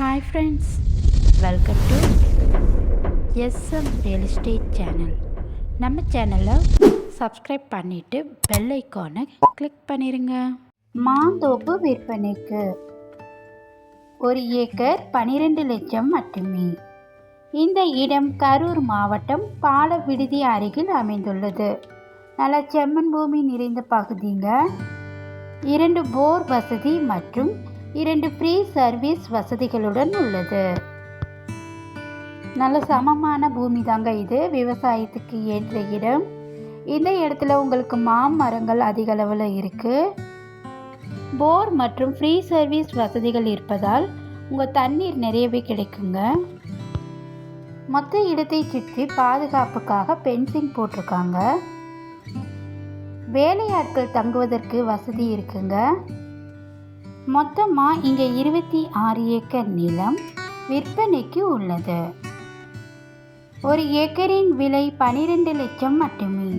Hi friends welcome to SM real estate channel நம்ம சேனலை subscribe பண்ணிவிட்டு பெல் ஐக்கானை கிளிக் பண்ணிடுங்க மாந்தோப்பு விற்பனைக்கு ஒரு ஏக்கர் பன்னிரெண்டு லட்சம் மட்டுமே. இந்த இடம் கரூர் மாவட்டம் பால விடுதி அருகில் அமைந்துள்ளது. நல்ல செம்மண் பூமி நிறைந்த பகுதிங்க. இரண்டு போர் வசதி மற்றும் இரண்டு ஃப்ரீ சர்வீஸ் வசதிகளுடன் உள்ளது. நல்ல சமமான பூமி தாங்க இது. விவசாயத்துக்கு ஏற்ற இடம். இந்த இடத்துல உங்களுக்கு மாமரங்கள் அதிக அளவில் இருக்குது போர் மற்றும் ஃப்ரீ சர்வீஸ் வசதிகள் இருப்பதால் உங்கள் தண்ணீர் நிறையவே கிடைக்குங்க. மொத்த இடத்தை சுற்றி பாதுகாப்புக்காக பென்சிங் போட்டிருக்காங்க. வேலையாட்கள் தங்குவதற்கு வசதி இருக்குங்க. மொத்தமாக இங்கே இருபத்தி ஆறு ஏக்கர் நிலம் விற்பனைக்கு உள்ளது. ஒரு ஏக்கரின் விலை பன்னிரெண்டு லட்சம் மட்டுமே.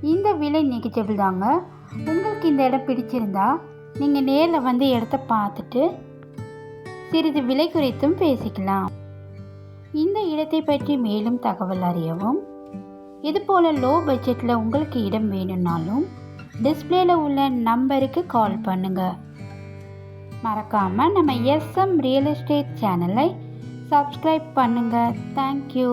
இந்த விலை நெகிஜபிள் தாங்க. உங்களுக்கு இந்த இடம் பிடிச்சிருந்தா நீங்கள் நேரில் வந்து இடத்த பார்த்துட்டு சிறிது விலை குறித்தும் பேசிக்கலாம். இந்த இடத்தை பற்றி மேலும் தகவல் அறியவும். இதுபோல் லோ பட்ஜெட்டில் உங்களுக்கு இடம் வேணும்னாலும் டிஸ்பிளேல உள்ள நம்பருக்கு கால் பண்ணுங்கள் மறக்காமல் நம்ம எஸ்எம் ரியல் எஸ்டேட் சேனலை சப்ஸ்கிரைப் பண்ணுங்கள் தேங்க்யூ